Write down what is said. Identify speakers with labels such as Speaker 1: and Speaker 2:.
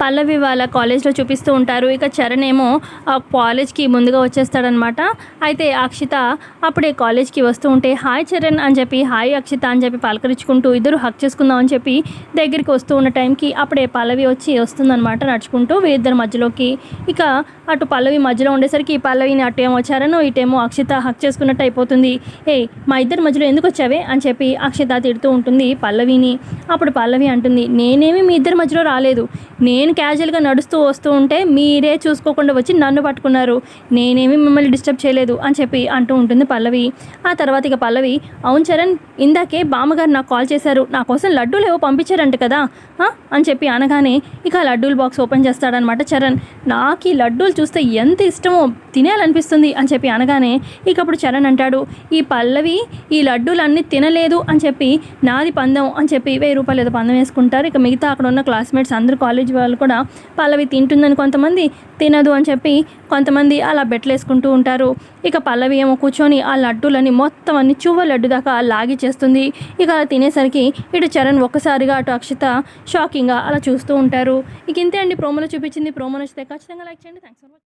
Speaker 1: పల్లవి వాళ్ళ కాలేజ్లో చూపిస్తూ ఉంటారు. ఇక చరణ్ ఏమో ఆ కాలేజ్కి ముందుగా వచ్చేస్తాడనమాట. అయితే అక్షిత అప్పుడే కాలేజ్కి వస్తూ ఉంటే హాయ్ చరణ్ అని చెప్పి హాయ్ అక్షిత అని చెప్పి పలకరించుకుంటూ ఇద్దరు హక్ చేసుకుందాం అని చెప్పి దగ్గరికి వస్తూ ఉన్న టైంకి అప్పుడే పల్లవి వచ్చి వస్తుందనమాట నడుచుకుంటూ వీరిద్దరి మధ్యలోకి. ఇక అటు పల్లవి మధ్యలో ఉండేసరికి పల్లవిని అటు ఏమో చరణ్ ఇటేమో అక్షిత హక్ చేసుకున్నట్టు అయిపోతుంది. ఏ మా ఇద్దరి మధ్యలో ఎందుకు వచ్చావే? అని చెప్పి అక్షిత తిడుతూ ఉంటుంది పల్లవిని. అప్పుడు పల్లవి అంటుంది నేనేమి మీ ఇద్దరి మధ్యలో రాలేదు. నేను క్యాజువల్గా నడుస్తూ వస్తూ ఉంటే మీరే చూసుకోకుండా వచ్చి నన్ను పట్టుకున్నారు. నేనేమి మిమ్మల్ని డిస్టర్బ్ చేయలేదు అని చెప్పి అంటూ ఉంటుంది పల్లవి. ఆ తర్వాత ఇక పల్లవి అవును చరణ్ ఇందాకే బామ్మగారు నాకు కాల్ చేశారు. నా కోసం లడ్డూలు ఏవో పంపించారంట కదా అని చెప్పి అనగానే ఇక లడ్డూల బాక్స్ ఓపెన్ చేస్తాడనమాట చరణ్. నాకు ఈ లడ్డూలు చూస్తే ఎంత ఇష్టమో తినేయాలనిపిస్తుంది అని చెప్పి అనగానే ఇక అప్పుడు చరణ్ అంటాడు ఈ పల్లవి ఈ లడ్డూలన్నీ తినలేదు అని చెప్పి నాది పందం అని చెప్పి వెయ్యి రూపాయలు ఏదో పందం వేసుకుంటారు. ఇక మిగతా అక్కడ ఉన్న క్లాస్మేట్స్ అందరూ కాలేజ్ వాళ్ళు కూడా పల్లవి తింటుందని కొంతమంది తినదు అని చెప్పి కొంతమంది అలా బెట్లు వేసుకుంటూ ఉంటారు. ఇక పల్లవి ఏమో కూర్చొని ఆ లడ్డూలని మొత్తం అన్ని చువ్వ లడ్డు దాకా లాగి చేస్తుంది. ఇక అలా తినేసరికి ఇటు చరణ్ ఒక్కసారిగా అటు అక్షిత షాకింగ్గా అలా చూస్తూ ఉంటారు. ఇక ఇంతే అండి. ప్రోమోలో చూపించింది ప్రోమో నచ్చితే ఖచ్చితంగా లైక్ చేయండి. Thanks for watching